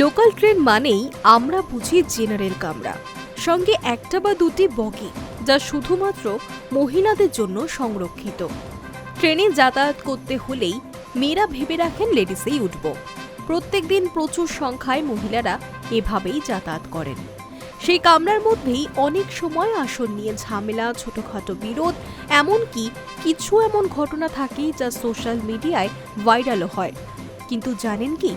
Local train মানেই আমরা বুঝি জেনারেল কামরা। সঙ্গে একটা বা দুটি বগি, যা শুধুমাত্র মহিলাদের জন্য সংরক্ষিত। ট্রেনে যাতায়াত করতে হলেই মেয়েরা ভেবে রাখেন লেডিসেই উঠব। প্রত্যেক দিন প্রচুর সংখ্যায় মহিলারা এভাবেই যাতায়াত করেন। সেই কামরার মধ্যেই অনেক সময় আসন নিয়ে ঝামেলা, ছোটখাটো বিরোধ, এমনকি কিছু এমন ঘটনা থাকে যা সোশ্যাল মিডিয়ায় ভাইরালও হয়। কিন্তু জানেন কি?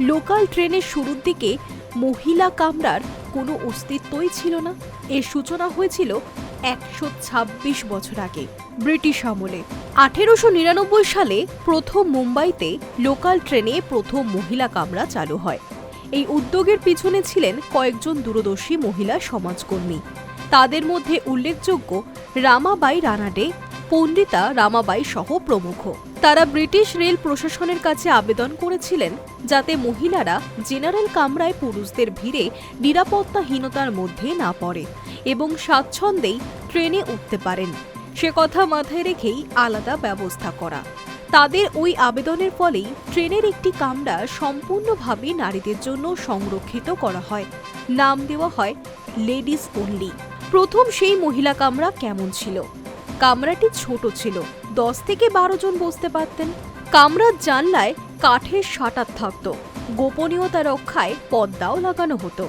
লোকাল ট্রেনের শুরুর দিকে মহিলা কামরার কোনো অস্তিত্বই ছিল না। এর সূচনা হয়েছিল একশো ছাব্বিশ বছর আগে ব্রিটিশ আমলে। আঠেরোশো নিরানব্বই সালে প্রথম মুম্বাইতে লোকাল ট্রেনে প্রথম মহিলা কামরা চালু হয়। এই উদ্যোগের পিছনে ছিলেন কয়েকজন দূরদর্শী মহিলা সমাজকর্মী। তাদের মধ্যে উল্লেখযোগ্য রামাবাই রানাডে, পণ্ডিতা রামাবাই সহ প্রমুখ। তারা ব্রিটিশ রেল প্রশাসনের কাছে আবেদন করেছিলেন যাতে মহিলারা জেনারেল কামরায় পুরুষদের ভিড়ে নিরাপত্তাহীনতার মধ্যে না পড়ে এবং স্বাচ্ছন্দ্যেই ট্রেনে উঠতে পারেন। সে কথা মাথায় রেখেই আলাদা ব্যবস্থা করা। তাদের ওই আবেদনের ফলেই ট্রেনের একটি কামরা সম্পূর্ণভাবে নারীদের জন্য সংরক্ষিত করা হয়। নাম দেওয়া হয় লেডিস ওনলি প্রথম সেই মহিলা কামরা কেমন ছিল? কামরাটি ছোট ছিল। দশ থেকে বারো জন বসতে পারতেন। কামরার জানলায় কাঠের শাটার থাকত। গোপনীয়তা রক্ষায় পদ্মাও লাগানো হতো।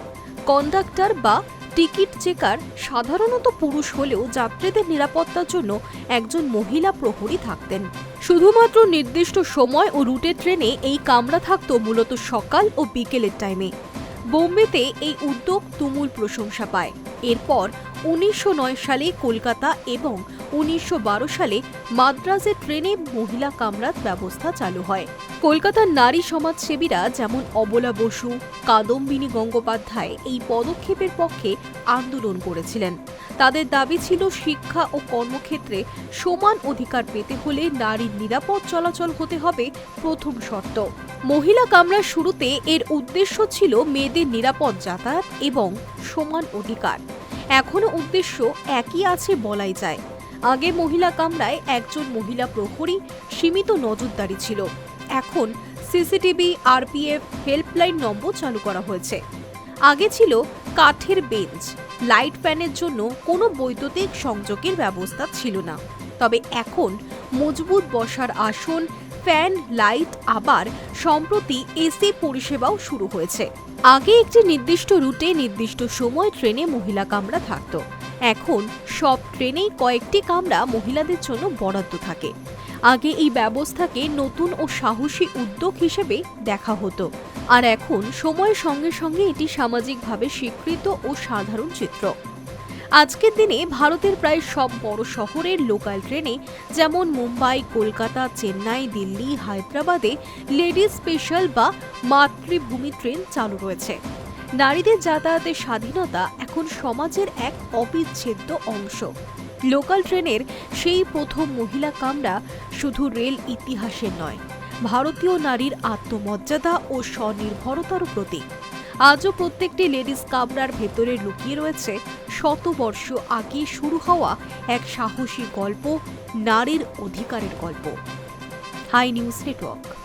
কন্ডাক্টর বা টিকিট চেকার সাধারণত পুরুষ হলেও যাত্রীদের নিরাপত্তার জন্য একজন মহিলা প্রহরী থাকতেন। শুধুমাত্র নির্দিষ্ট সময় ও রুটের ট্রেনে এই কামরা থাকত মূলত সকাল ও বিকেলের টাইমে। বোম্বেতে এই উদ্যোগ তুমুল প্রশংসা পায়। এরপর উনিশশো নয় সালে কলকাতা এবং উনিশশো বারো সালে মাদ্রাজে ট্রেনে মহিলা কামরার ব্যবস্থা চালু হয়। কলকাতার নারী সমাজসেবীরা যেমন অবলা বসু, কাদম্বিনী গঙ্গোপাধ্যায় এই পদক্ষেপের পক্ষে আন্দোলন করেছিলেন। তাদের দাবি ছিল শিক্ষা ও কর্মক্ষেত্রে সমান অধিকার পেতে হলে নারীর নিরাপদ চলাচল হতে হবে প্রথম শর্ত। মহিলা কামরার শুরুতে এর উদ্দেশ্য ছিল মেয়েদের নিরাপদ যাতায়াত এবং সমান অধিকার। এখনও উদ্দেশ্য একই আছে বলাই যায়। আগে মহিলা কামরায় একজন মহিলা প্রহরী সীমিত নজরদারি ছিল। এখন সিসিটিভি, আরপিএফ, হেল্পলাইন নম্বর চালু করা হয়েছে। আগে ছিল কাঠের বেঞ্চ, লাইট ফ্যানের জন্য কোনো বৈদ্যুতিক সংযোগের ব্যবস্থা ছিল না। তবে এখন মজবুত বসার আসন ফ্যান, লাইট, আবার সম্প্রতি এসি পরিষেবাও শুরু হয়েছে। আগে একটি নির্দিষ্ট রুটে নির্দিষ্ট সময় ট্রেনে মহিলা কামরা থাকতো। এখন সব ট্রেনেই কয়েকটি কামরা মহিলাদের জন্য বরাদ্দ থাকে। আগে এই ব্যবস্থাকে নতুন ও সাহসী উদ্যোগ হিসেবে দেখা হতো। আর এখন সময়ের সঙ্গে সঙ্গে এটি সামাজিকভাবে স্বীকৃত ও সাধারণ চিত্র। আজকের দিনে ভারতের প্রায় সব বড় শহরের লোকাল ট্রেনে যেমন মুম্বাই, কলকাতা, চেন্নাই, দিল্লি, হায়দ্রাবাদে লেডিস স্পেশাল বা মাতৃভূমি ট্রেন চালু রয়েছে। নারীদের যাতায়াতের স্বাধীনতা এখন সমাজের এক অবিচ্ছেদ্য অংশ। লোকাল ট্রেনের সেই প্রথম মহিলা কামরা শুধু রেল ইতিহাসের নয়, ভারতীয় নারীর আত্মমর্যাদা ও স্বনির্ভরতার প্রতীক। আজও প্রত্যেকটি লেডিস কামরার ভেতরে লুকিয়ে রয়েছে শতবর্ষ আগে শুরু হওয়া এক সাহসী গল্প, নারীর অধিকারের গল্প। Hi news network.